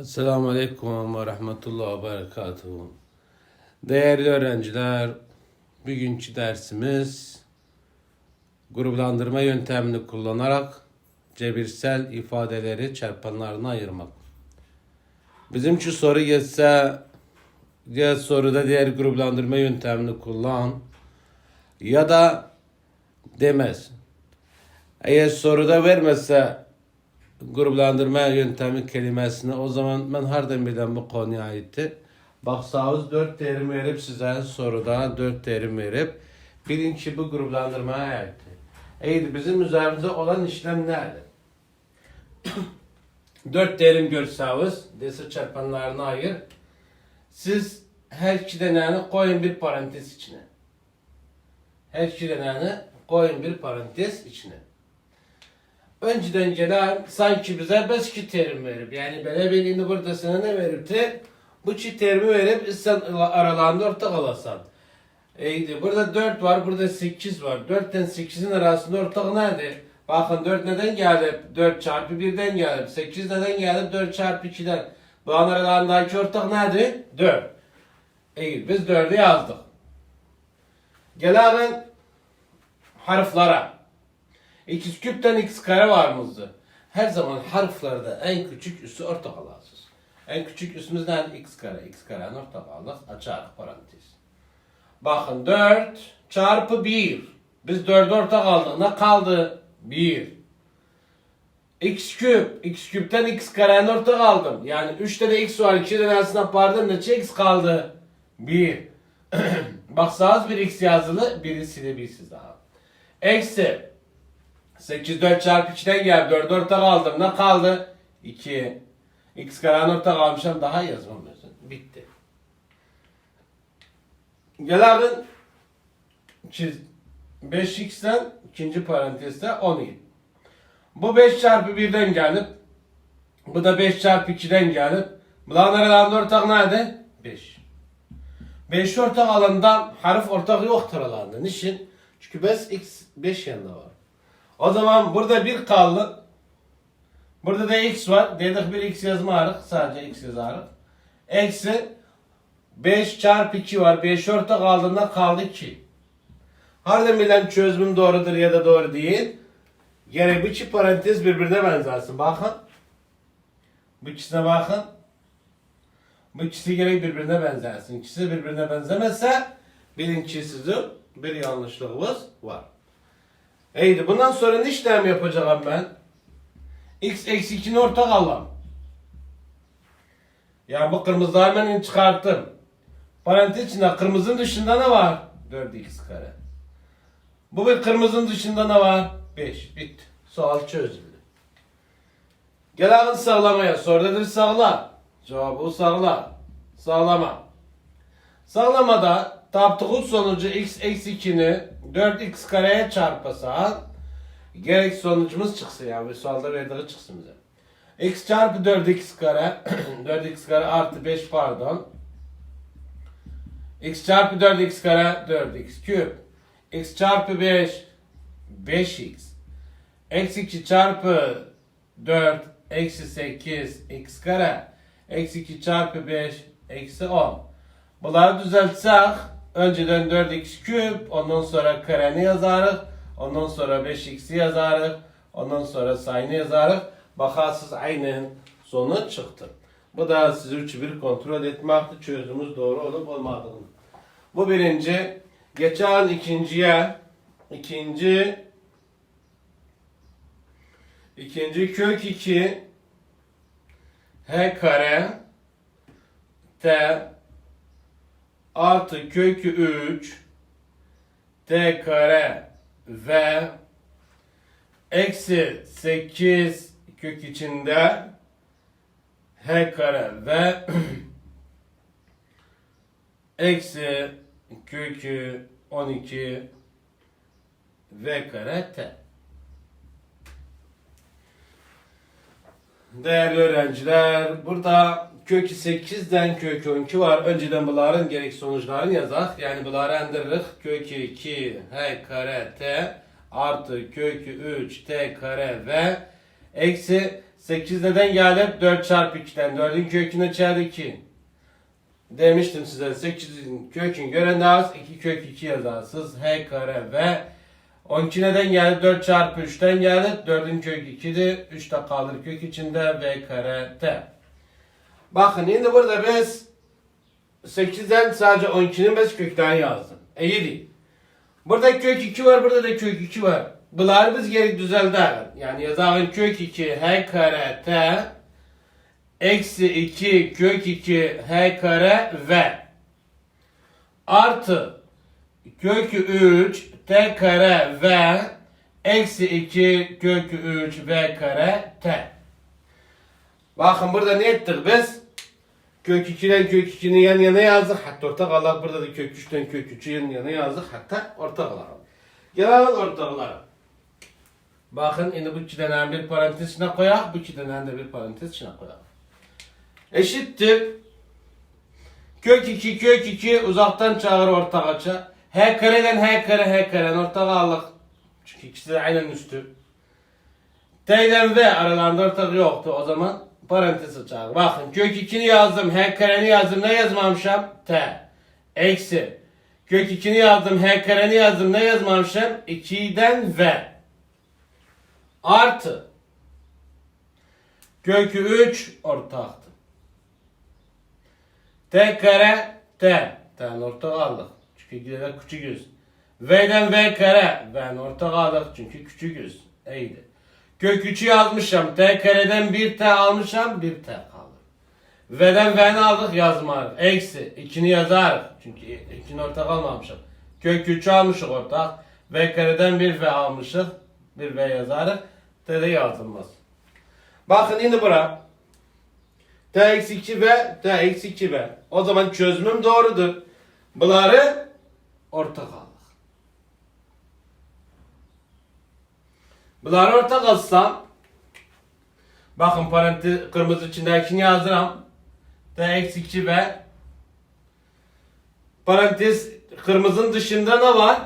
Esselamu Aleyküm ve Rahmetullah ve Berekatuhu. Değerli öğrenciler, bugünkü dersimiz gruplandırma yöntemini kullanarak cebirsel ifadeleri çarpanlarına ayırmak. Bizimki soru geçse ya soruda diğer gruplandırma yöntemini kullan ya da demez. Eğer soruda vermezse gruplandırma yöntemi kelimesini o zaman ben hardan bilən bu konuya aittir. Baxsağız 4 terim verip sizə soruda 4 terim verip bilin ki bu gruplandırmaya aittir. Eğer bizim üzerimizde olan işlem nedir? 4 terim görsəniz, dese çarpanlarını ayır. Siz her iki denəni koyun bir parantez içine. Her iki denəni koyun bir parantez içine. Önceden gelen sanki bize beş iki terim verip yani böyle bildiğini burada sana ne veripti? Bu iki terimi verip sen aralarında ortak alasan. İyiydi. Burada 4 var, burada 8 var. 4 ile 8'in arasında ortak nerede? Bakın 4 neden geldi? 4 çarpı 1'den geldi. 8 neden geldi? 4 çarpı 2'den. Bu aralarındaki ortak nerede? 4. İyi, biz 4'ü yazdık. Gelelim harflara. X küpten x kare var mıydı? Her zaman harflerde en küçük üssü ortak alasız. En küçük üssümüz nerede? x kare. x karenin ortak aldık. Açar parantez. Bakın 4 çarpı 1. Biz 4'ü ortak aldık. Ne kaldı? 1. x küp. x küpten x karenin ortak aldım. Yani 3'te de x var. 2'de de aslında pardon ne x kaldı? 1. Baksanız bir x yazılı. Birisi de birsiz daha. Eksi 8 4 çarpı 2'den gel 4 ortak aldım. Ne kaldı? 2. X karenin ortak almışım daha yazmam lazım. Bitti. Gel abi. Çiz. 5x'ten ikinci parantezde 17. Bu 5 çarpı 1'den gelip bu da 5 çarpı 2'den gelip bunların aralarında ortak nerede? 5. 5 ortak alandan harf ortak yoktur aralarında. Niçin? Çünkü 5 x 5 yanında var. O zaman burada bir kaldı. Burada da x var. Dedik bir x yazmarız. Sadece x yazarız. Eksi 5 çarpı 2 var. 5 orta kaldığında kaldı 2. Harbiden bilen çözümüm doğrudur ya da doğru değil. Gene bu iki parantez birbirine benzersin. Bakın. Bu ikisine bakın. Bu ikisi gerek birbirine benzersin. İkisi birbirine benzemezse bilin ki bir yanlışlığınız var. İyiydi. Bundan sonra ne işlem yapacağım ben? X eksi 2'nin ortak alalım. Yani bu kırmızıları hemen çıkarttım. Parantez içinde kırmızının dışında ne var? 4x kare. Bu bir kırmızının dışında ne var? 5. Bitti. Sual çözüldü. Gel alın sağlamaya. Sorudadır sağla. Cevabı sağla. Sağlama. Sağlamada taptığı sonucu x eksi 2'ni 4x kareye çarpasan gerek sonucumuz çıksın yani bir sualda verdiği çıksın bize. x çarpı 4x kare 4x kare artı 5 pardon. X çarpı 4x kare 4x küp. X çarpı 5 5x eksi 2 çarpı 4 eksi 8 x kare. Eksi 2 çarpı 5 eksi 10 Bunları düzeltsek önceden 4x küp ondan sonra kareni yazarız ondan sonra 5x'i yazarız ondan sonra sayını yazarız bakarsınız aynen sonuç çıktı. Bu da sizi üçü bir kontrol etmekti çözümümüz doğru olup olmadığını. Bu birinci. Geçen ikinciye ikinci ikinci kök 2 h kare t artı kökü 3 t kare ve eksi 8 kök içinde h kare ve eksi kökü 12 v kare t. Değerli öğrenciler, burada kök 8'den kök 12 var. Önceden bunların gerek sonuçlarını yazak. Yani bunları endiririz. Kök 2 h kare t artı kök 3 t kare ve eksi 8 neden gelip 4 çarpı 2'den 4'ün kökünü içeri 2. Demiştim size 8'in kökünü gören 2 kök 2 yazarsınız. H kare ve 12 neden geldi 4 çarpı 3'ten geldi 4'ün kök 2'dir. 3 de kalır kök içinde v kare t. Bakın şimdi burada biz 8'den sadece 12'nin biz kökten yazdım. İyi değil. Burada kök 2 var, burada da kök 2 var. Bunları biz geri düzeltelim. Yani yazalım kök 2 h kare t eksi 2 kök 2 h kare v artı kök 3 t kare v eksi 2 kök 3 v kare t. Bakın burada ne ettik biz? Kök 2'den kök 2'ni yan yana yazdık. Hatta ortak Allah burada da kök 3'ten kök 3'ü yan yana yazdık. Hatta ortak Allah. Gelelim ortaklara. Bakın şimdi bu iki tane bir parantez içine koyak. Bu iki tane de bir parantez içine koyak. Eşittir. Kök 2 kök 2 uzaktan çağır ortak açı. H kareden H kare H karen ortak aldık. Çünkü ikisi de aynen üstü. T'den V aralarında ortak yoktu o zaman parantez açar. Bakın kök 2'ni yazdım, H kareni yazdım. Ne yazmamışım? T. Eksi. Kök 2'ni yazdım, H kareni yazdım. Ne yazmamışım? 2'den V. Artı. Kökü 3 ortaktı. T kare T. T'nin ortak aldık. Çünkü gideler küçük yüz. V'den V kare. V'nin ortak aldık çünkü küçük yüz. Kök 3'ü yazmışım. T kareden 1 T almışım. 1 T kaldı. V'den V'ni aldık yazmadık. Eksi. 2'ni yazarız. Çünkü 2'ni ortak almamışım. Kök 3'ü almışık ortak. V kareden 1 V almışık. 1 V yazarız. T de yazılmaz. Bakın şimdi bura. T eksi 2 V, T eksi 2 V. O zaman çözümüm doğrudur. Bunları ortak aldık. Bunları ortak alsam Bakın parantez kırmızı içindekini yazdıram. T eksi 2 V Parantez kırmızının dışında ne var?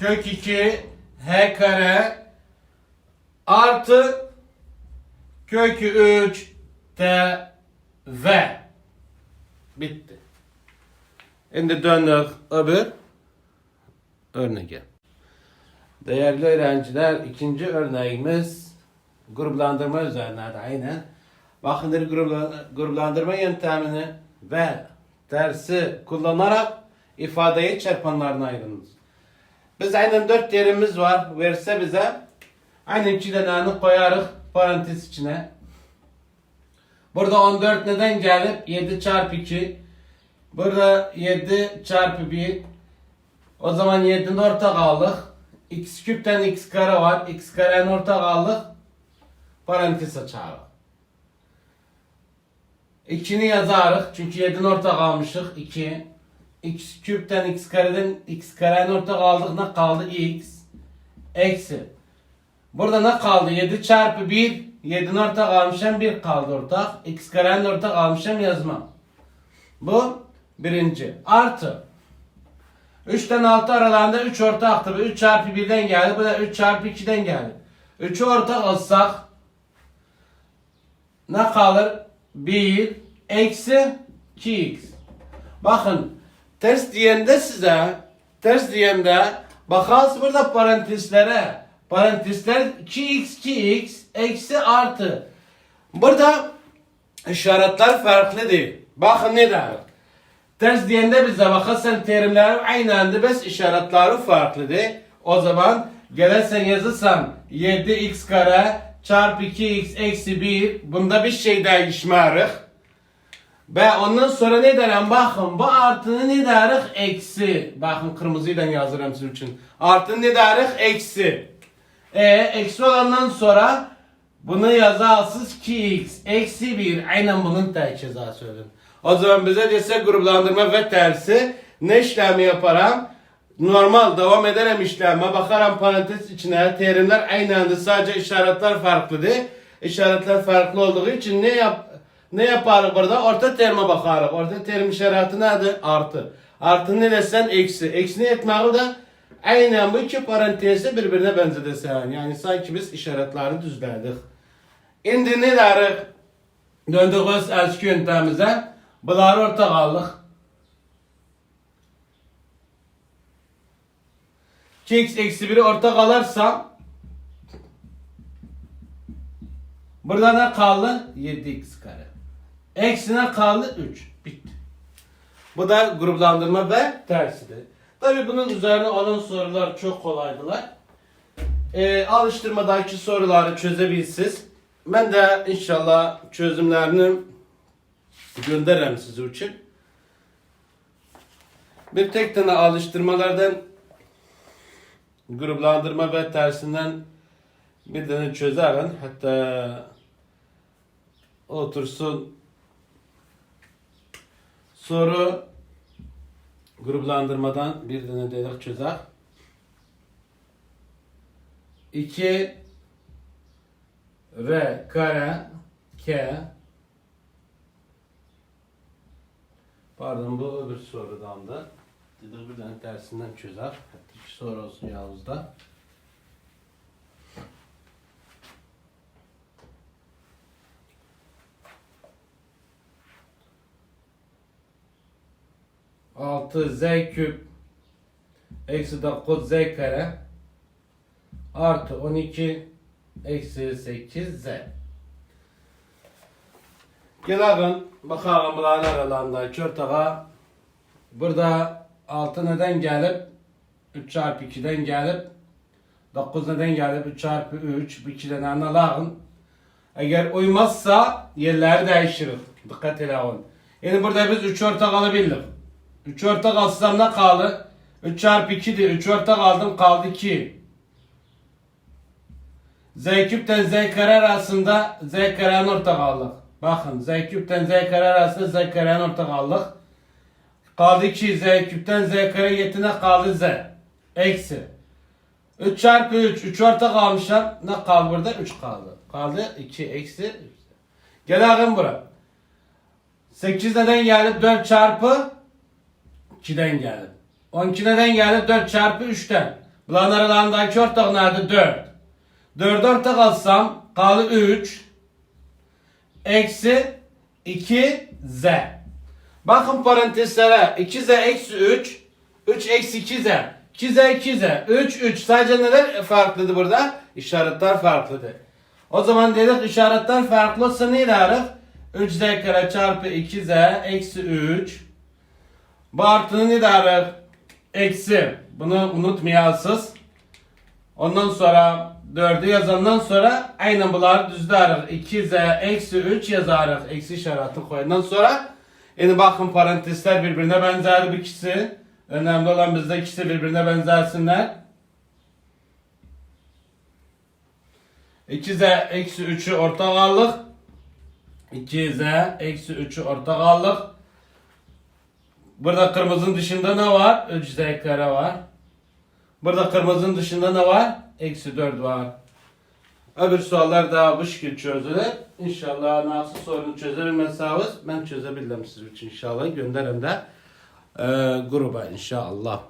Kök 2 H kare artı kök 3 T V bitti. Şimdi döndük öbür örneğe. Değerli öğrenciler ikinci örneğimiz gruplandırma üzerine de aynen. Grupla- gruplandırma yöntemini ve tersi kullanarak ifadeyi çarpanlarına ayırınız. Biz aynen dört yerimiz var. Verse bize aynen iki tane koyarız parantez içine. Burada 14 neden gelip 7 çarpı 2. Burada 7 çarpı 1. O zaman 7'nin ortak aldık. X küpten x kare var. x karenin ortak aldık. Parantez açarız. 2'ni yazarız. Çünkü 7'nin ortak almışık. 2. x küpten x kareden x karenin ortak aldık. Ne kaldı? x. Eksi. Burada ne kaldı? 7 çarpı 1. 7'nin ortak almışım 1 kaldı ortak. X karenin ortak almışım yazmam. Bu birinci. Artı. 3'ten 6 aralarında 3 ortaktı. Bu 3 çarpı 1'den geldi. Bu da 3 çarpı 2'den geldi. 3'ü ortak alsak ne kalır? 1 eksi 2x. Bakın ters diyende size ters diyende bakarsınız burada parantezlere parantezler 2x 2x eksi artı. Burada işaretler farklı. Bakın ne der? Ters diyende bize bakarsan terimler aynı anda bes işaretleri farklı değil. O zaman gelirsen yazırsan 7x kare çarpı 2x eksi 1 bunda bir şey değişmez. Ve ondan sonra ne derim? Bakın bu artını ne derik? Eksi. Bakın kırmızıyla yazırım sizin için. Artını ne derik? Eksi. E eksi olandan sonra bunu yazarsınız 2x eksi 1. Aynen bunun tek ceza söyledim. O zaman bize dese gruplandırma ve tersi ne işlemi yaparım? Normal devam ederim işleme bakarım parantez içine terimler aynı anda sadece işaretler farklıdır. İşaretler farklı olduğu için ne yap ne yaparız burada? Orta terime bakarız. Orta terim işareti nedir? Artı. Artı ne desen eksi. Eksi ne etmeyi de aynen bu iki parantezi birbirine benzedesen. Yani sanki biz işaretlerini düzledik. İndi ne derik? Döndüğümüz eski yöntemimize. Bunları ortak aldık. 2x eksi 1'i ortak alırsam Burada ne kaldı? 7x kare. Eksi ne kaldı? 3. Bitti. Bu da gruplandırma ve tersidir. Tabi bunun üzerine olan sorular çok kolaydılar. Ee, alıştırmadaki soruları çözebilsiz. Ben de inşallah çözümlerini gönderirim size için. Bir tek tane alıştırmalardan gruplandırma ve tersinden bir tane çözerim. Hatta otursun soru gruplandırmadan bir tane dedik çözer. 2 R kare K Pardon bu öbür sorudan da dedik bir tane tersinden çözer. İki soru olsun Yavuz'da. Altı Z küp eksi 9 Z kare artı 12 eksi 8 Z. Gelelim bakalım bunların aralarında ortağa. Burada 6 neden gelip 3 çarpı 2'den gelip 9 neden gelip 3 çarpı 3 bu ikiden alalım. Eğer uymazsa yerleri değiştirir. Dikkat edin. Yani burada biz 3 ortak alabildik. 3 ortak alsam ne kaldı? 3 çarpı 2'dir. 3 ortak aldım kaldı 2. Z küpten Z kare arasında Z karenin ortak aldık. Bakın Z küpten Z kare arasında Z karenin 2 Z küpten Z kare kaldı Z. Eksi. 3 çarpı 3. 3 ortak almışlar. Ne kaldı burada? 3 kaldı. Kaldı 2 eksi 3. Gelelim buraya. 8 neden geldi? 4 çarpı 2'den geldi. 12 neden geldi? 4 çarpı 3'ten. Bunların aralarındaki ortak nerede? 4. 4 ortak alsam kaldı 3 eksi 2 z. Bakın parantezlere 2z eksi 3 3 eksi 2z 2z 2z 3 3 sadece neler farklıdır burada? İşaretler farklıdır. O zaman dedik işaretler farklı olsa ne deriz? 3z kare çarpı 2z eksi 3 bu artının ne deriz? Eksi. Bunu unutmayasınız. Ondan sonra 4'ü yazandan sonra aynen bunları düzleriz. 2z eksi 3 yazarız. Eksi işareti koyandan sonra yani bakın parantezler birbirine benzer bir ikisi. Önemli olan bizde ikisi birbirine benzersinler. 2z eksi 3'ü ortak aldık. 2z eksi 3'ü ortak aldık. Burada kırmızının dışında ne var? 3z kare var. Burada kırmızının dışında ne var? Eksi 4 var. Öbür sorular daha bu şekilde çözülür. İnşallah nasıl sorunu çözebilmezseniz ben çözebilirim sizin için inşallah. Gönderim de e, gruba inşallah.